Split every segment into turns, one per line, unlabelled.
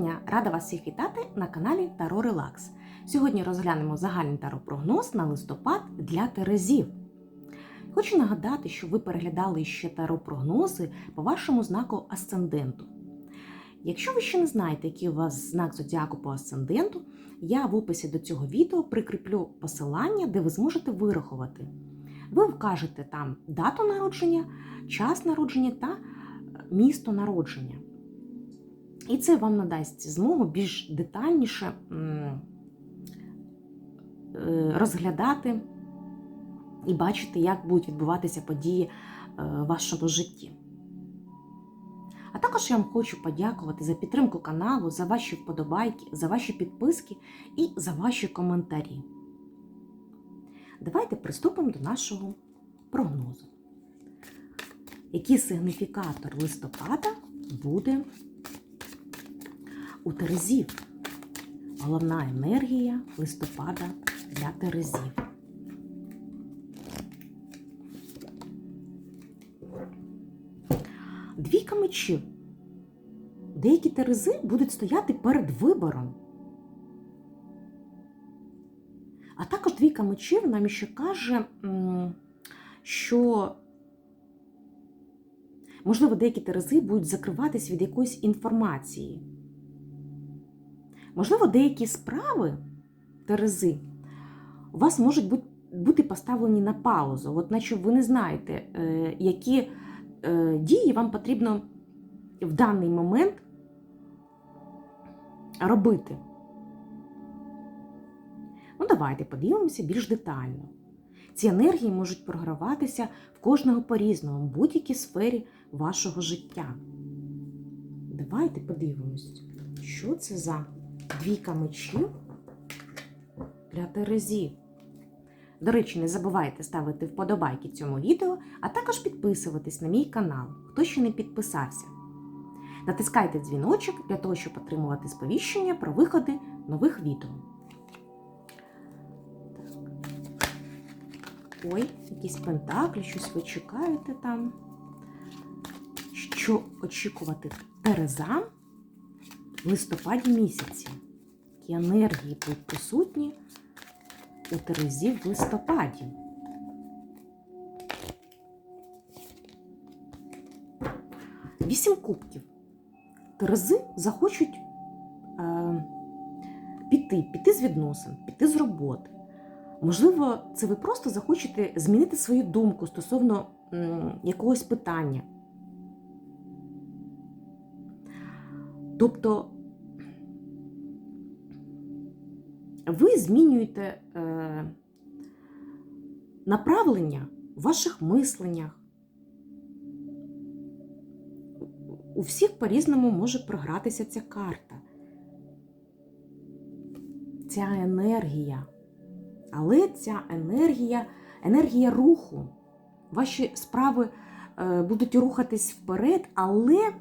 дня! Рада вас всіх вітати на каналі Таро Релакс. Сьогодні розглянемо загальний таро-прогноз на листопад для Терезів. Хочу нагадати, що ви переглядали ще таро-прогнози по вашому знаку асценденту. Якщо ви ще не знаєте, який у вас знак зодіаку по асценденту, я в описі до цього відео прикріплю посилання, де ви зможете вирахувати. Ви вкажете там дату народження, час народження та місто народження. І це вам надасть змогу більш детальніше е, розглядати і бачити, як будуть відбуватися події е, в вашому житті. А також я вам хочу подякувати за підтримку каналу, за ваші вподобайки, за ваші підписки і за ваші коментарі. Давайте приступимо до нашого прогнозу. Який сигніфікатор листопада буде у Терезів? Головна енергія листопада для Терезів. Двійка мечів. Деякі терези будуть стояти перед вибором. А також двійка мечів нам ще каже, що, можливо, деякі терези будуть закриватись від якоїсь інформації. Можливо, деякі справи терези у вас можуть бути, поставлені на паузу, от наче ви не знаєте, е, які е, дії вам потрібно в даний момент робити. Ну, давайте подивимося більш детально. Ці енергії можуть програватися в кожного по-різному, в будь-якій сфері вашого життя. Давайте подивимось, що це за двійка мечів для Терезів. До речі, не забувайте ставити вподобайки цьому відео, а також підписуватись на мій канал, хто ще не підписався. Натискайте дзвіночок для того, щоб отримувати сповіщення про виходи нових відео. Ой, якісь пентаклі, щось ви чекаєте там. Що очікувати Терезам в листопаді місяці? Які енергії будуть присутні у Терезі в листопаді? Вісім кубків. Терези захочуть е, піти, піти з відносин, піти з роботи. Можливо, це ви просто захочете змінити свою думку стосовно м, якогось питання. Тобто ви змінюєте е, направлення в ваших мисленнях. У всіх по-різному може програтися ця карта, ця енергія. Але ця енергія енергія руху. Ваші справи е, будуть рухатись вперед, але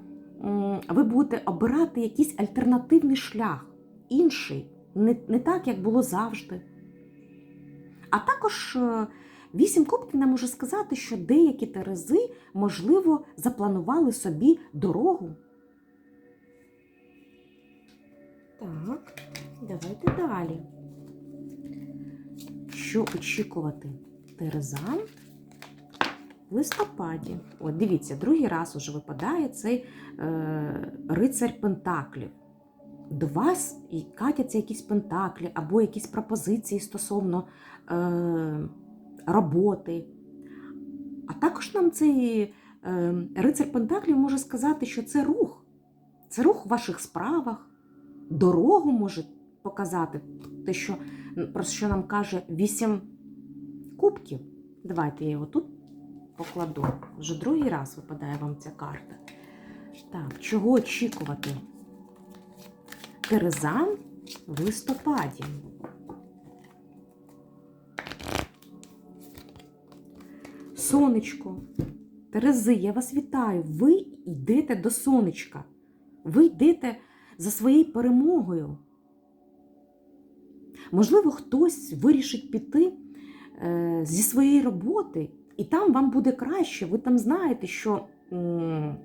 ви будете обирати якийсь альтернативний шлях, інший, не, не так, як було завжди. А також е, вісім кубків нам може сказати, що деякі терези, можливо, запланували собі дорогу. Так, давайте далі що очікувати Терезам в листопаді. От дивіться, другий раз уже випадає цей е, рицарь Пентаклів. До вас і катяться якісь пентаклі або якісь пропозиції стосовно е, роботи. А також нам цей е, рицар Пентаклів може сказати, що це рух. Це рух в ваших справах, дорогу може показати, те, що про що нам каже 8 кубків. Давайте я його тут покладу. Вже другий раз випадає вам ця карта. Так, чого очікувати? Терезан в листопаді. Сонечко. Терези, я вас вітаю. Ви йдете до сонечка. Ви йдете за своєю перемогою. Можливо, хтось вирішить піти е, зі своєї роботи, і там вам буде краще. Ви там знаєте, що м,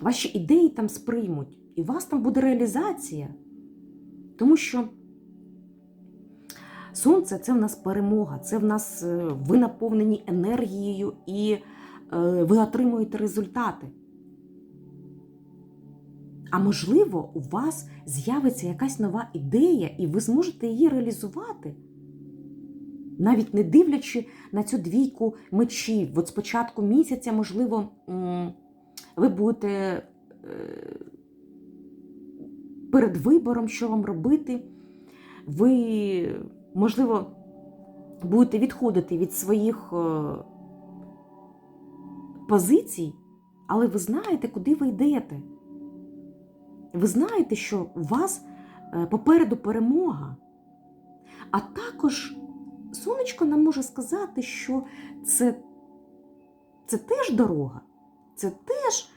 ваші ідеї там сприймуть. і у вас там буде реалізація. Тому що сонце це в нас перемога, це в нас е, ви наповнені енергією і е, ви отримуєте результати. А можливо, у вас з'явиться якась нова ідея, і ви зможете її реалізувати. Навіть не дивлячи на цю двійку мечів. От з місяця, можливо, ви будете е, перед вибором, що вам робити. Ви, можливо, будете відходити від своїх е, позицій, але ви знаєте, куди ви йдете. Ви знаєте, що у вас е, попереду перемога. А також сонечко нам може сказати, що це, це теж дорога. Це теж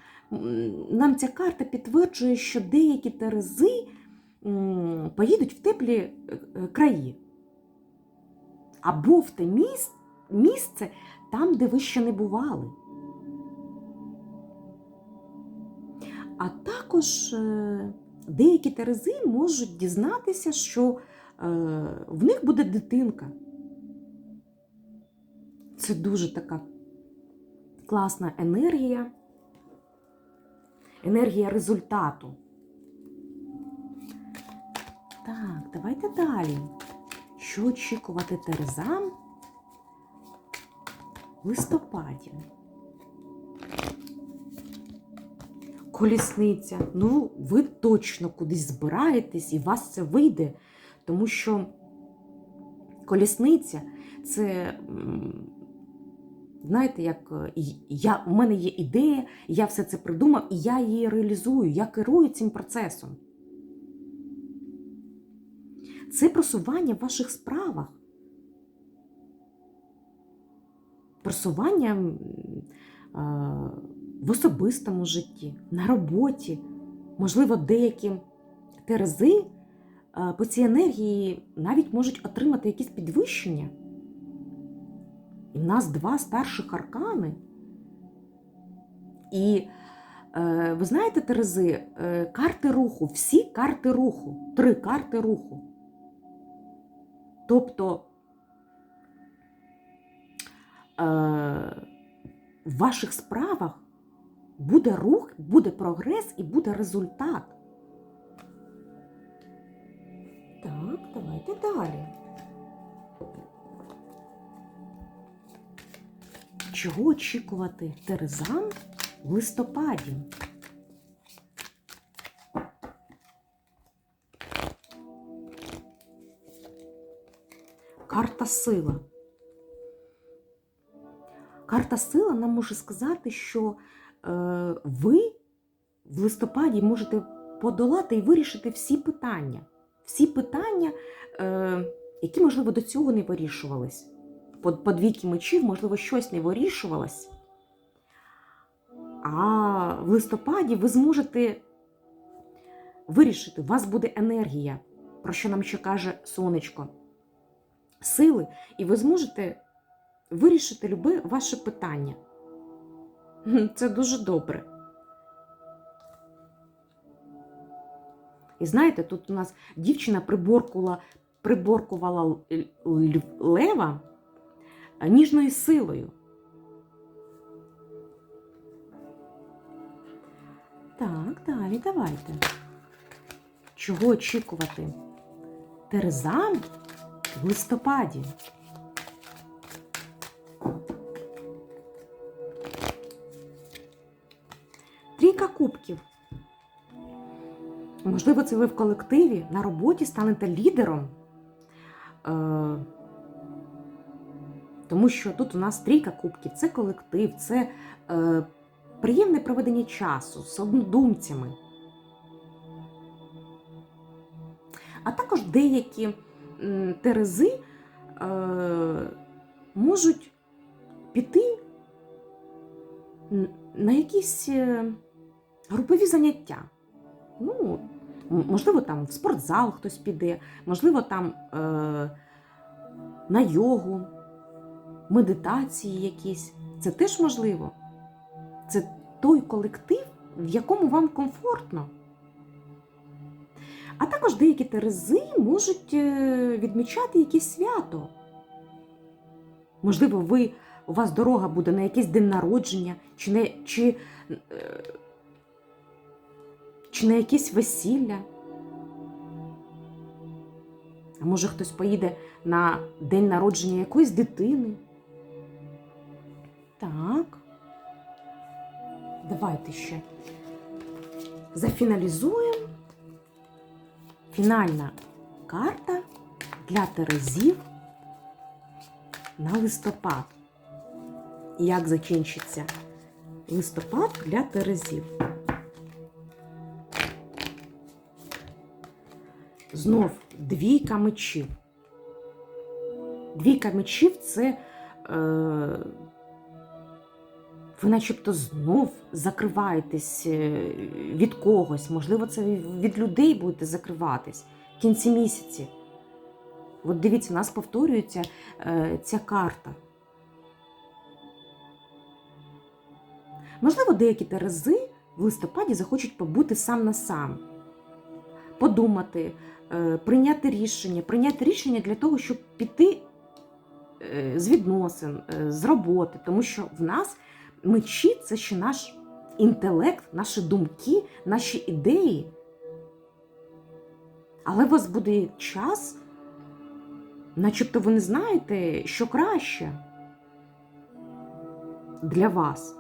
нам ця карта підтверджує, що деякі терези поїдуть в теплі е, е, краї. Або в те місце там, де ви ще не бували. А також е, деякі терези можуть дізнатися, що в них буде дитинка. Це дуже така класна енергія, енергія результату. Так, давайте далі. Що очікувати терезам в листопаді? Колісниця. Ну, ви точно кудись збираєтесь і вас це вийде, тому що колісниця це, знаєте, як е, я, у мене є ідея, я все це придумав, і я її реалізую, я керую цим процесом. Це просування в ваших справах. Просування е, в особистому житті, на роботі. Можливо, деякі терези е, по цій енергії навіть можуть отримати якісь підвищення. І в нас два старших аркани. І е, ви знаєте, Терези, е, карти руху, всі карти руху, три карти руху. Тобто е, в ваших справах буде рух, буде прогрес і буде результат. Так, давайте далі. Чого очікувати Терезам в листопаді? Карта сила. Карта сила нам може сказати, що е, ви в листопаді можете подолати і вирішити всі питання. Всі питання, е, які, можливо, до цього не вирішувались. По, двійки мечів, можливо, щось не вирішувалось. А в листопаді ви зможете вирішити, у вас буде енергія, про що нам ще каже сонечко, сили, і ви зможете вирішити любе ваше питання. Це дуже добре. І знаєте, тут у нас дівчина приборкувала, приборкувала л- лева ніжною силою. Так, далі давайте. Чого очікувати? Терезам в листопаді. Трійка кубків. Можливо, це ви в колективі на роботі станете лідером. Тому що тут у нас трійка кубків, це колектив, це е, приємне проведення часу з однодумцями. А також деякі терези е, можуть піти на якісь е, групові заняття. Ну, можливо, там в спортзал хтось піде, можливо, там е, на йогу, медитації якісь. Це теж можливо. Це той колектив, в якому вам комфортно. А також деякі терези можуть е, відмічати якесь свято. Можливо, ви, у вас дорога буде на якийсь день народження, чи, не, чи, е, чи на якесь весілля. А може хтось поїде на день народження якоїсь дитини. Так. Давайте ще зафіналізуємо. Фінальна карта для терезів на листопад. Як закінчиться листопад для терезів? Знов двійка мечів. Двійка мечів це е, ви начебто знов закриваєтесь е, від когось. Можливо, це від людей будете закриватись в кінці місяці. От дивіться, у нас повторюється е, ця карта. Можливо, деякі терези в листопаді захочуть побути сам на сам, подумати, е, прийняти рішення, прийняти рішення для того, щоб піти з відносин, з роботи, тому що в нас мечі це ще наш інтелект, наші думки, наші ідеї. Але у вас буде час, начебто ви не знаєте, що краще для вас.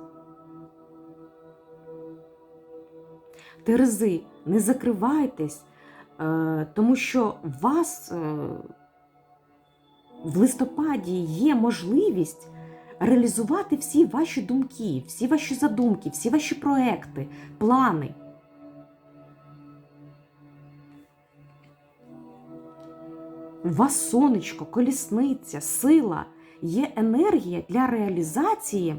Терези, не закривайтесь, е, тому що у вас е, в листопаді є можливість реалізувати всі ваші думки, всі ваші задумки, всі ваші проекти, плани. У вас сонечко, колісниця, сила, є енергія для реалізації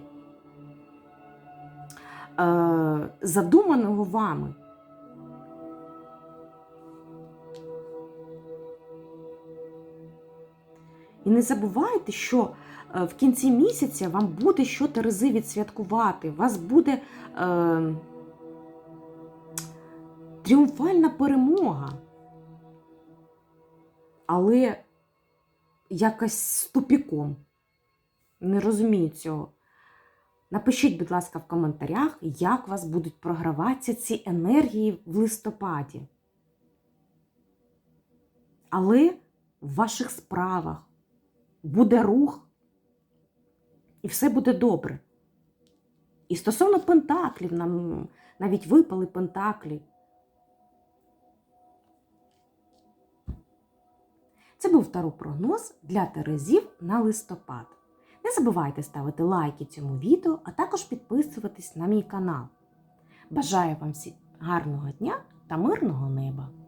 е, задуманого вами. І не забувайте, що е, в кінці місяця вам буде що Терези відсвяткувати. У вас буде е, тріумфальна перемога. Але якось з тупіком. Не розумію цього. Напишіть, будь ласка, в коментарях, як у вас будуть програватися ці енергії в листопаді. Але в ваших справах буде рух, і все буде добре. І стосовно пентаклів, нам навіть випали пентаклі. Це був таро-прогноз для терезів на листопад. Не забувайте ставити лайки цьому відео, а також підписуватись на мій канал. Бажаю вам всім гарного дня та мирного неба!